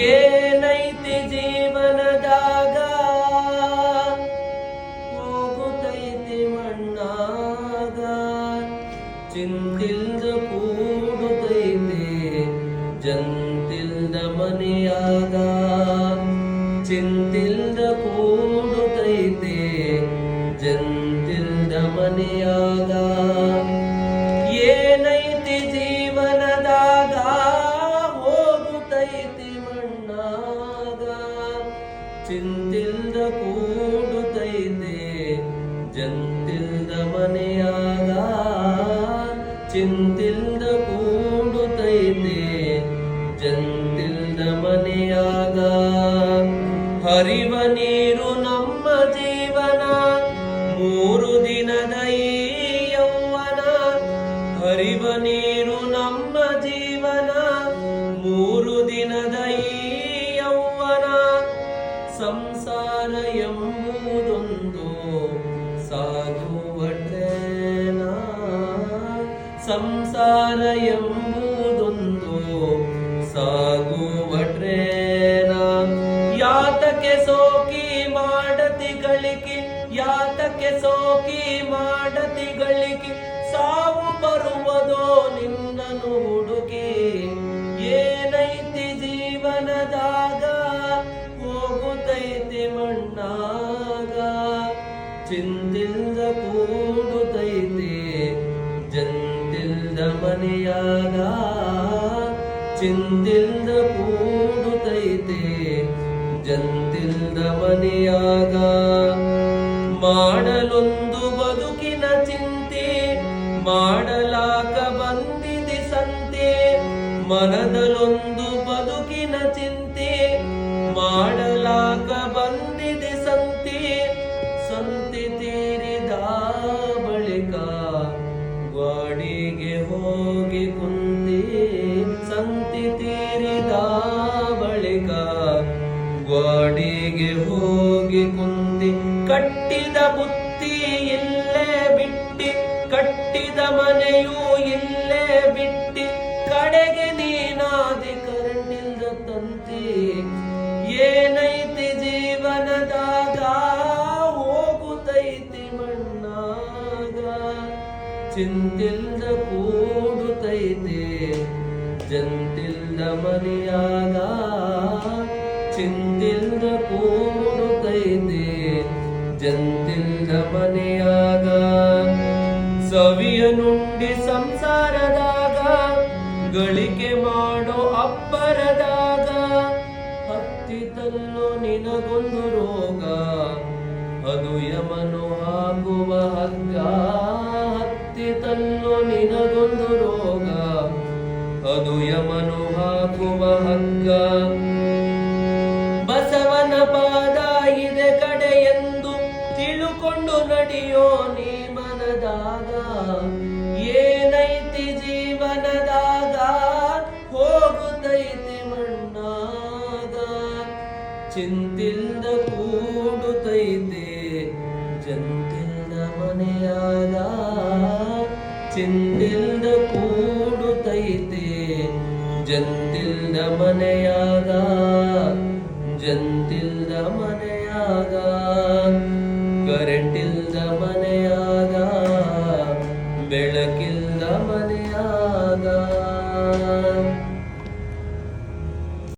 ಏನೈತಿ ಜೀವನದಾಗ? ಹೋಗುತ್ತೈತಿ ಮಣ್ಣಾಗ. ಚಿಂತಿಲ್ದ ಕೂಡುತ್ತೈತೆ ಜಂತಿಲ್ದ ಮನೆಯಾಗ. ಚಿಂತಿಲ್ದ ಕೂಡುತ್ತೈತೆ ಜಂತಿಲ್ದ ಮನೆಯಾಗ. ಚಿಂತಿಲ್ದ ಕೂಡುತ್ತೈತೆ ಜಂತಿಲ್ದ ಮನೆಯಾಗ ಚಿಂತಿಲ್ದ ಕೂಡುತ್ತೈತೆ ಜಂತಿಲ್ದ ಮನೆಯಾಗ ಹರಿವ ಸಂಸಾರ ಎಂಬುದೊಂದು ಸಾಗುವ ಟ್ರೇನ ಸಂಸಾರ ಎಂಬುದೊಂದು ಸಾಗುವಟ್ರೇನ ಯಾತಕ್ಕೆ ಸೋಕಿ ಮಾಡತಿ ಗಳಿಕೆ ಯಾತಕ್ಕೆ ಸೋಕಿ ಮಾಡತಿ ಗಳಿಕೆ ಸಾವು ಬರುವುದೋ ನಿನ್ನನು ಹುಡುಕಿ ಏನೈತಿ ಜೀವನದಾಗ ಮಣ್ಣಾಗ ಚಿಂತಿಲ್ದ ಪೂಡುತೈತೆ ಜಂತಿಲ್ದ ಮನೆಯಾಗ ಚಿಂತಿಲ್ದ ಕೂಡುತ್ತೈತಿ ಜಂತಿಲ್ದ ಮನೆಯಾಗ ಮಾಡಲೊಂದು ಬದುಕಿನ ಚಿಂತೆ ಮಾಡಲಾಗ ಬಂದಿದೆ ಸಂತೆ, ಮನದಲ್ಲೊಂದು ಬದುಕಿನ ಚಿಂತೆ ಮಾಡಲಾಕ ಬಳಿಕ ಗ್ವಾಡಿಗೆ ಹೋಗಿ ಕುಂದಿ ಸಂತಿ ತೀರಿದ ಬಳಿಕ ಗಾಡಿಗೆ ಹೋಗಿ ಕುಂದಿ ಕಟ್ಟಿದ ಬುತ್ತಿ ಇಲ್ಲೇ ಬಿಟ್ಟಿ, ಕಟ್ಟಿದ ಮನೆಯೂ ಇಲ್ಲೇ ಬಿಟ್ಟಿ, ಕಡೆಗೆ ನೀನಾದಿ ಕರಣಿಲ್ದ ತಂತಿ ಏನೈತಿ ಚಿಂತಿಲ್ದ ಕೂಡುತ್ತೈತೆ ಜಂತಿಲ್ದ ಮನೆಯಾಗ ಚಿಂತಿಲ್ದ ಕೂಡುತ್ತೈತೆ ಜಂತಿಲ್ದ ಮನೆಯಾಗ ಸವಿಯ ನುಂಡಿ ಸಂಸಾರದಾಗ, ಗಳಿಕೆ ಮಾಡೋ ಅಪ್ಪರದಾಗ ಹತ್ತಿತಲ್ಲೋ ನಿನಗೊಂದು ರೋಗ, ಅದು ಯಮನು ಹಾಕುವ ಹಗ್ಗ. ಅದು ಯಮನು ಹಾಕುವ ಹಗ್ಗ. ಬಸವನ ಪಾದ ಇದೆ ಕಡೆ ಎಂದು ತಿಳುಕೊಂಡು ನಡೆಯೋ ನೀ ಮನದಾಗ ಏನೈತಿ ಜೀವನದಾಗ? ಹೋಗುತ್ತೈತಿ ಮಣ್ಣಾಗ. ಚಿಂತಿಲ್ದ ಕೂಡುತ್ತೈತೆ ಜಂತಿಲ್ದ ಮನೆಯಾಗ. ಚಿಂತಿಲ್ದ जन्दिमनया